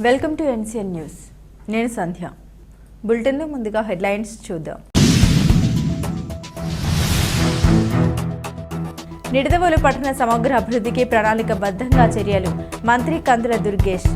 Welcome to NCN news నేను సంధ్య. బులెటిన్లో ముందుగా హెడ్లైన్స్ చూద్దాం. నిడదవోలు పట్టణ సమగ్ర అభివృద్ధికి ప్రణాళికబద్ధంగా చర్యలు. మంత్రి కందుల దుర్గేష్.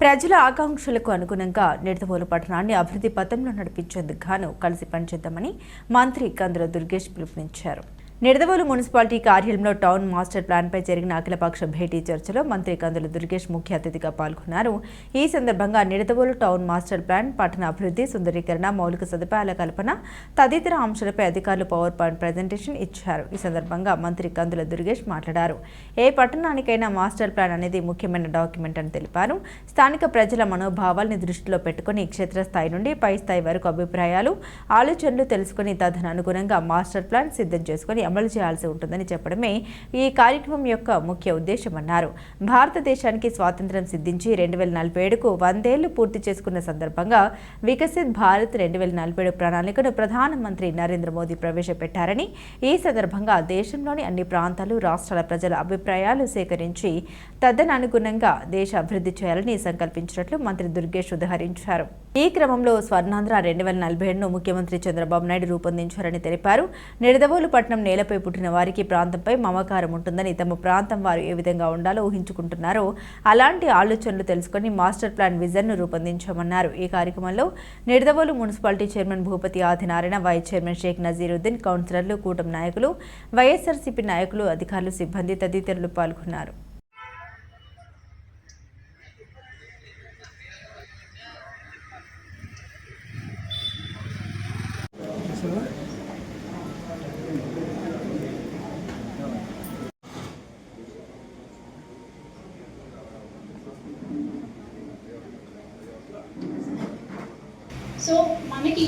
ప్రజల ఆకాంక్షలకు అనుగుణంగా నిడదవోలు పట్టణాన్ని అభివృద్ధి పథంలో నడిపించేందుకు గాను కలిసి పనిచేద్దామని మంత్రి కందుల దుర్గేష్ పిలుపునిచ్చారు. నిడదవోలు మున్సిపాలిటీ కార్యాలయంలో టౌన్ మాస్టర్ ప్లాన్పై జరిగిన అఖిలపక్ష భేటీ చర్చలో మంత్రి కందుల దుర్గేష్ ముఖ్య అతిథిగా పాల్గొన్నారు. ఈ సందర్భంగా నిడదవోలు టౌన్ మాస్టర్ ప్లాన్ పట్టణ అభివృద్ధి సుందరీకరణ మౌలిక సదుపాయాల కల్పన తదితర అంశాలపై అధికారులు పవర్ పాయింట్ ప్రజెంటేషన్ ఇచ్చారు. ఈ సందర్భంగా మంత్రి కందుల దుర్గేష్ మాట్లాడారు. ఏ పట్టణానికైనా మాస్టర్ ప్లాన్ అనేది ముఖ్యమైన డాక్యుమెంట్ అని తెలిపారు. స్థానిక ప్రజల మనోభావాల్ని దృష్టిలో పెట్టుకుని క్షేత్రస్థాయి నుండి పై స్థాయి వరకు అభిప్రాయాలు ఆలోచనలు తెలుసుకుని తదనుగుణంగా మాస్టర్ ప్లాన్ సిద్ధం చేసుకుని అమలు చేయాల్సి ఉంటుందని చెప్పడమే ఈ కార్యక్రమం యొక్క ముఖ్య ఉద్దేశమన్నారు. భారతదేశానికి స్వాతంత్ర్యం సిద్ధించి రెండు వేల నలభై ఏడుకు వందేళ్ళు పూర్తి చేసుకున్న సందర్భంగా వికసిత్ భారత్ రెండు వేల నలభై ఏడు ప్రణాళికను ప్రధానమంత్రి నరేంద్ర మోదీ ప్రవేశపెట్టారని ఈ సందర్భంగా దేశంలోని అన్ని ప్రాంతాలు రాష్ట్రాల ప్రజల అభిప్రాయాలు సేకరించి తదనుగుణంగా దేశ అభివృద్ధి చేయాలని సంకల్పించినట్లు మంత్రి దుర్గేష్ ఉదహరించారు. ఈ క్రమంలో స్వర్ణాంధ్ర రెండు వేల నలభై ఏడును ముఖ్యమంత్రి చంద్రబాబు నాయుడు రూపొందించారని తెలిపారు. నిడదవోలు పట్టణం నేలపై పుట్టిన వారికి ప్రాంతంపై మమకారం ఉంటుందని తమ ప్రాంతం వారు ఏ విధంగా ఉండాలో ఊహించుకుంటున్నారో అలాంటి ఆలోచనలు తెలుసుకొని మాస్టర్ ప్లాన్ విజన్ను రూపొందించామన్నారు. ఈ కార్యక్రమంలో Nidadavolu municipality chairman Bhupathi Adinarayana vice chairman Shaik Nazeeruddin కౌన్సిలర్లు కూటమి నాయకులు వైఎస్ఆర్సీపీ నాయకులు అధికారులు సిబ్బంది తదితరులు పాల్గొన్నారు. సో మనకి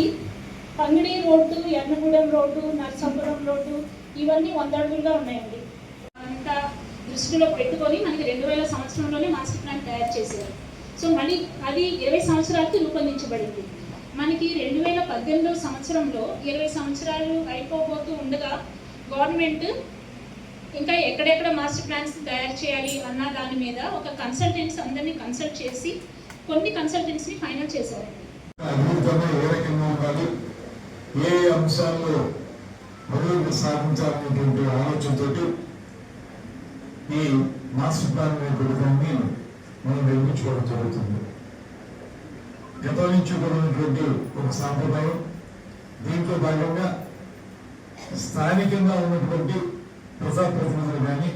Pangidi road Ennagudem road Narsapuram road ఇవన్నీ వంద అడుగులుగా ఉన్నాయండి. అంతా దృష్టిలో పెట్టుకొని మనకి రెండు వేల సంవత్సరంలోనే మాస్టర్ ప్లాన్ తయారు చేశారు. సో మళ్ళీ అది ఇరవై సంవత్సరాలకు రూపొందించబడింది. మనకి రెండు వేల పద్దెనిమిదవ సంవత్సరంలో ఇరవై సంవత్సరాలు అయిపోబోతూ ఉండగా గవర్నమెంట్ ఇంకా ఎక్కడెక్కడ మాస్టర్ ప్లాన్స్ తయారు చేయాలి అన్న దాని మీద ఒక కన్సల్టెంట్స్ అందరినీ కన్సల్ట్ చేసి కొన్ని కన్సల్టెంట్స్ని ఫైనల్ చేశారు. ఏ అంశాల్లో అభివృద్ధి సాధించాలనేటువంటి ఆలోచనతో ఈ మాస్టర్ ప్లాన్ అనే పథకాన్ని మనం నిర్మించుకోవడం జరుగుతుంది. గతం నుంచి కూడా ఉన్నటువంటి ఒక సాంప్రదాయం. దీంట్లో భాగంగా స్థానికంగా ఉన్నటువంటి ప్రజాప్రతినిధులు కానీ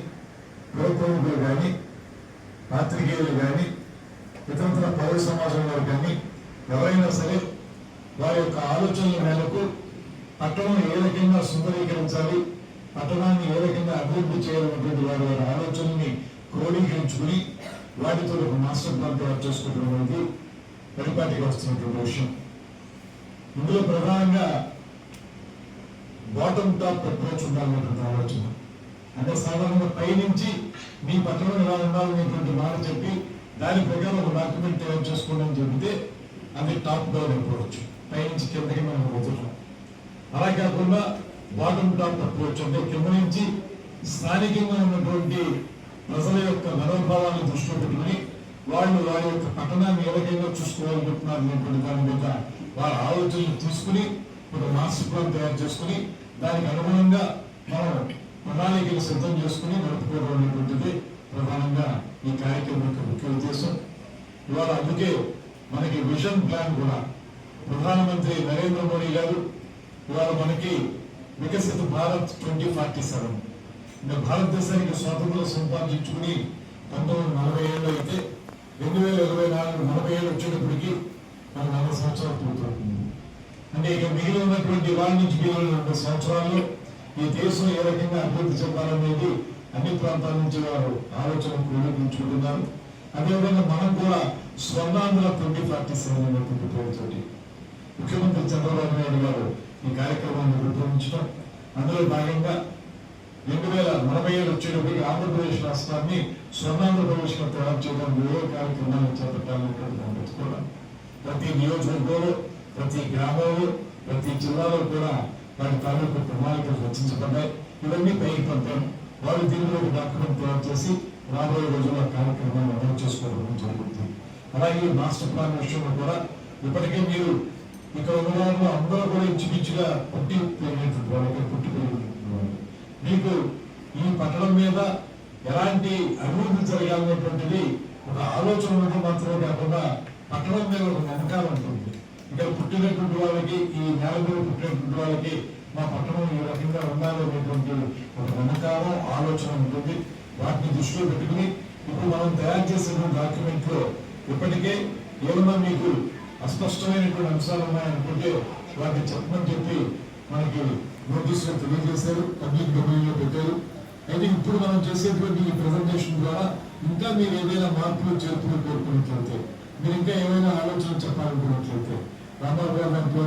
ప్రభుత్వములు కానీ పాత్రికేయులు కానీ ఇతరత్ర పౌర సమాజం వారు కానీ ఎవరైనా సరే వారి యొక్క ఆలోచనల మేరకు పట్టణం ఏ రకంగా సుందరీకరించాలి పట్టణాన్ని ఏ రకంగా అభివృద్ధి చేయాలనేటువంటి వారి వారి ఆలోచనల్ని క్రోడీకరించుకుని వాటితో ఒక మాస్టర్ ప్లాన్ తయారు చేసుకోవడం అనేది పరిపాటికి వస్తున్నటువంటి విషయం. ఇందులో ప్రధానంగా బాటమ్ టాప్ అప్రోచ్ ఉండాలనేటువంటి ఆలోచన. అంటే సాధారణంగా పైనుంచి మీ పట్టణం ఎలా ఉండాలనేటువంటి మాట చెప్పి దాని ప్రకారం ఒక డాక్యుమెంట్ తయారు చేసుకోవడం చెబితే అది టాప్ డౌన్ అప్రోచ్ పైనుంచి కిందకి మనం పోతున్నాం అలా కాకుండా బాటమ్ టాప్ అప్రోచ్ అంటే కింద నుంచి స్థానికంగా ఉన్నటువంటి ప్రజల యొక్క మనోభావాలను దృష్టిలో పెట్టుకుని వాళ్ళు వారి యొక్క పట్టణాన్ని ఏ విధంగా చూసుకోవాలనుకుంటున్నారు అనేటువంటి దాని మీద వాళ్ళ ఆలోచనలు తీసుకుని ఒక మాస్టర్ ప్లాన్ తయారు చేసుకుని దానికి అనుగుణంగా మనం ప్రణాళికలు సిద్ధం చేసుకుని నడుపుకోవడం అనేటువంటిది ప్రధానంగా ఈ కార్యక్రమం యొక్క ముఖ్య ఉద్దేశం. ఇవాళ అందుకే మనకి విజన్ ప్లాన్ కూడా ప్రధానమంత్రి నరేంద్ర మోడీ గారు ఇవాళ మనకి వికసిత భారత్ ట్వంటీ ఫార్టీ సెవెన్ ఇంకా భారతదేశానికి స్వాతంత్రం సంపాదించుకుని పంతొమ్మిది వందల నలభై ఏళ్ళు అయితే రెండు వేల ఇరవై నాలుగు నలభై ఏళ్ళు వచ్చేటప్పటికి మన నలభై సంవత్సరాలు పూర్తవుతుంది. అంటే ఇక మిగిలి ఉన్నటువంటి వాళ్ళ నుంచి మిగిలిన నలభై సంవత్సరాల్లో ఈ దేశం ఏ రకంగా అభివృద్ధి చెందాలనేది అన్ని ప్రాంతాల నుంచి వారు ఆలోచన క్రోడీకరించుకుంటున్నారు అదేవిధంగా మనం కూడా స్వర్ణాంధ్ర ట్వంటీ ఫార్టీ సెవెన్ అనేటువంటి పేరుతోటి ముఖ్యమంత్రి చంద్రబాబు నాయుడు గారు ఈ కార్యక్రమాన్ని రూపొందించడం. అందులో భాగంగా రెండు వేల నలభై ఏడు వచ్చేటప్పటికి ఆంధ్రప్రదేశ్ రాష్ట్రాన్ని స్వర్ణాంధ్రప్రదేశ్గా తయారు చేయడానికి ఏ కార్యక్రమాలు చేపట్టాలని పెట్టుకోవడం ప్రతి నియోజకవర్గంలో ప్రతి గ్రామంలో ప్రతి జిల్లాలో కూడా వాటి తాలూకు ప్రణాళికలు రచించబడ్డాయి. ఇవన్నీ పైకి పంపాం. వారు దీనిలో ఒక డాక్యుమెంట్ తయారు చేసి రాబోయే రోజుల్లో కార్యక్రమాన్ని అమలు చేసుకోవడం జరుగుతుంది. అలాగే మాస్టర్ ప్లాన్ విషయంలో కూడా ఇప్పటికే మీరు ఇక్కడ ఉన్న వాళ్ళు అందరూ కూడా ఇంచుమించుగా పుట్టి పెరిగినటువంటి వాళ్ళకి పుట్టి పెరిగింది. మీకు ఈ పట్టణం మీద ఎలాంటి అభివృద్ధి జరగాలనేటువంటిది ఒక ఆలోచన ఉండటం మాత్రమే కాకుండా పట్టణం మీద ఒక నమ్మకాలు ఉంటుంది. ఇక్కడ పుట్టినటువంటి వాళ్ళకి ఈ నేల మీద పుట్టినటువంటి వాళ్ళకి మా పట్టణం ఈ రకంగా ఉండాలి అనేటువంటి ఒక నమ్మకాలు ఆలోచన ఉంటుంది. వాటిని దృష్టిలో పెట్టుకుని ఇప్పుడు మనం తయారు చేసిన డాక్యుమెంట్లో ఇప్పటికే ఏమన్నా మీకు అస్పష్టమైనటువంటి అంశాలు ఉన్నాయనుకుంటే వాటిని చెప్పమని చెప్పి మనకి నోటీసులో తెలియజేశారు పబ్లిక్ డొమైన్లో పెట్టారు. అయితే ఇప్పుడు మనం చేసేటువంటి ఈ ప్రజెంటేషన్ ద్వారా ఇంకా మీరు ఏదైనా మార్పులు చేర్పులు కోరుకున్నట్లయితే మీరు ఇంకా ఏమైనా ఆలోచనలు చెప్పాలనుకున్నట్లయితే రామారావు గారు లాంటి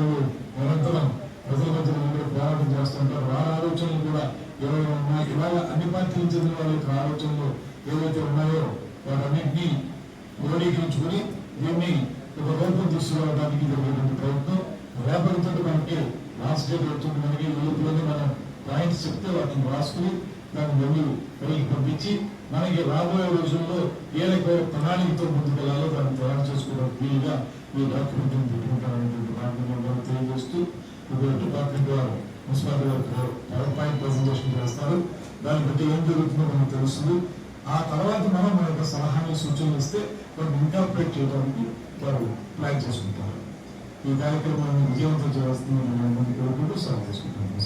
నిరంతరం ప్రజల మధ్య నిలబడి పోరాటం చేస్తుంటారు. వారి ఆలోచనలు కూడా ఏవైనా ఉన్నాయి? ఇవాళ అన్ని పార్టీలకు చెందిన వాళ్ళ యొక్క ఆలోచనలు ఏవైతే ఉన్నాయో వాటన్నింటినీ క్రోడీకరించుకొని దీన్ని ఒక రూపం తీసుకురావడానికి జరిగేటువంటి ప్రయత్నం రేపటితో మనకి లాస్ట్ డేట్ వచ్చింది మనకి ఈ మనం పాయింట్స్ చెప్తే వాటిని రాసుకుని దాన్ని వెళ్ళి పైకి పంపించి మనకి రాబోయే రోజుల్లో ఏ రకమైన ప్రణాళికతో ముందుకెళ్ళాలో దాన్ని తయారు చేసుకోవడం వీలుగా ఈ డాక్యుమెంట్ పెట్టుకుంటారనేటువంటి మాటలు తెలియజేస్తూ ఇప్పుడు డిపార్ట్మెంట్ వారు మున్సిపాలిటీ వారు పవర్ పాయింట్ ప్రజెంటేషన్ చేస్తారు. దాన్ని బట్టి ఏం జరుగుతుందో మనకు తెలుస్తుంది. ఆ తర్వాత మనం మన యొక్క సలహాలు సూచనలు ఇస్తే మనం ఇంకాపరేట్ చేయడానికి వారు ప్లాన్ చేసుకుంటారు. ఈ కార్యక్రమాన్ని విజయవంతం చేస్తుందని నేను కోరుకుంటూ సెలవు తీసుకుంటాను